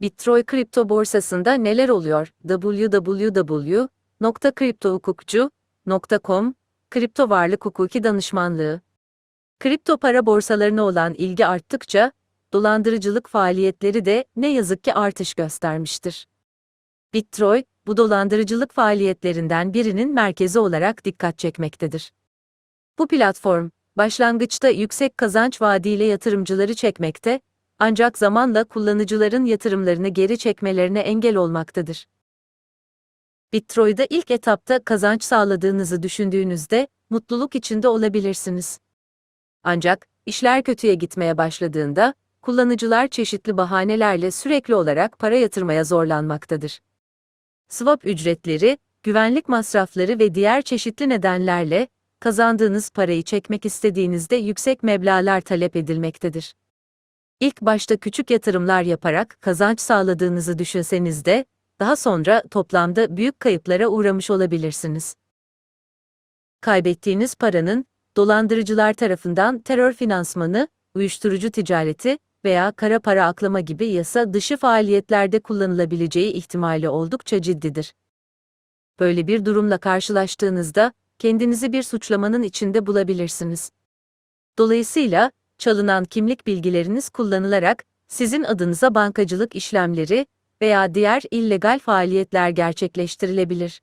Bittroy kripto borsasında neler oluyor? www.kriptohukukcu.com Kripto varlık hukuki danışmanlığı. Kripto para borsalarına olan ilgi arttıkça dolandırıcılık faaliyetleri de ne yazık ki artış göstermiştir. Bittroy, bu dolandırıcılık faaliyetlerinden birinin merkezi olarak dikkat çekmektedir. Bu platform, başlangıçta yüksek kazanç vaadiyle yatırımcıları çekmekte, ancak zamanla kullanıcıların yatırımlarını geri çekmelerine engel olmaktadır. Bittroy'da ilk etapta kazanç sağladığınızı düşündüğünüzde mutluluk içinde olabilirsiniz. Ancak işler kötüye gitmeye başladığında kullanıcılar çeşitli bahanelerle sürekli olarak para yatırmaya zorlanmaktadır. Swap ücretleri, güvenlik masrafları ve diğer çeşitli nedenlerle kazandığınız parayı çekmek istediğinizde yüksek meblağlar talep edilmektedir. İlk başta küçük yatırımlar yaparak kazanç sağladığınızı düşünseniz de, daha sonra toplamda büyük kayıplara uğramış olabilirsiniz. Kaybettiğiniz paranın, dolandırıcılar tarafından terör finansmanı, uyuşturucu ticareti veya kara para aklama gibi yasa dışı faaliyetlerde kullanılabileceği ihtimali oldukça ciddidir. Böyle bir durumla karşılaştığınızda, kendinizi bir suçlamanın içinde bulabilirsiniz. Dolayısıyla, çalınan kimlik bilgileriniz kullanılarak sizin adınıza bankacılık işlemleri veya diğer illegal faaliyetler gerçekleştirilebilir.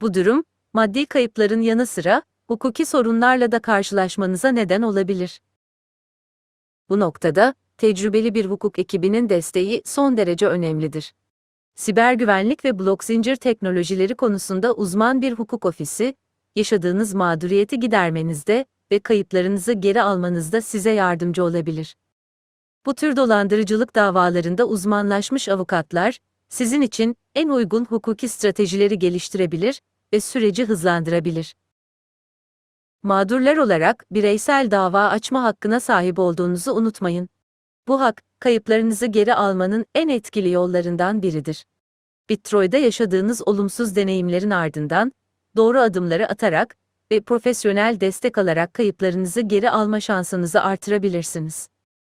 Bu durum, maddi kayıpların yanı sıra hukuki sorunlarla da karşılaşmanıza neden olabilir. Bu noktada tecrübeli bir hukuk ekibinin desteği son derece önemlidir. Siber güvenlik ve blok zincir teknolojileri konusunda uzman bir hukuk ofisi, yaşadığınız mağduriyeti gidermenizde ve kayıplarınızı geri almanızda size yardımcı olabilir. Bu tür dolandırıcılık davalarında uzmanlaşmış avukatlar, sizin için en uygun hukuki stratejileri geliştirebilir ve süreci hızlandırabilir. Mağdurlar olarak bireysel dava açma hakkına sahip olduğunuzu unutmayın. Bu hak, kayıplarınızı geri almanın en etkili yollarından biridir. Bittroy'da yaşadığınız olumsuz deneyimlerin ardından, doğru adımları atarak ve profesyonel destek alarak kayıplarınızı geri alma şansınızı artırabilirsiniz.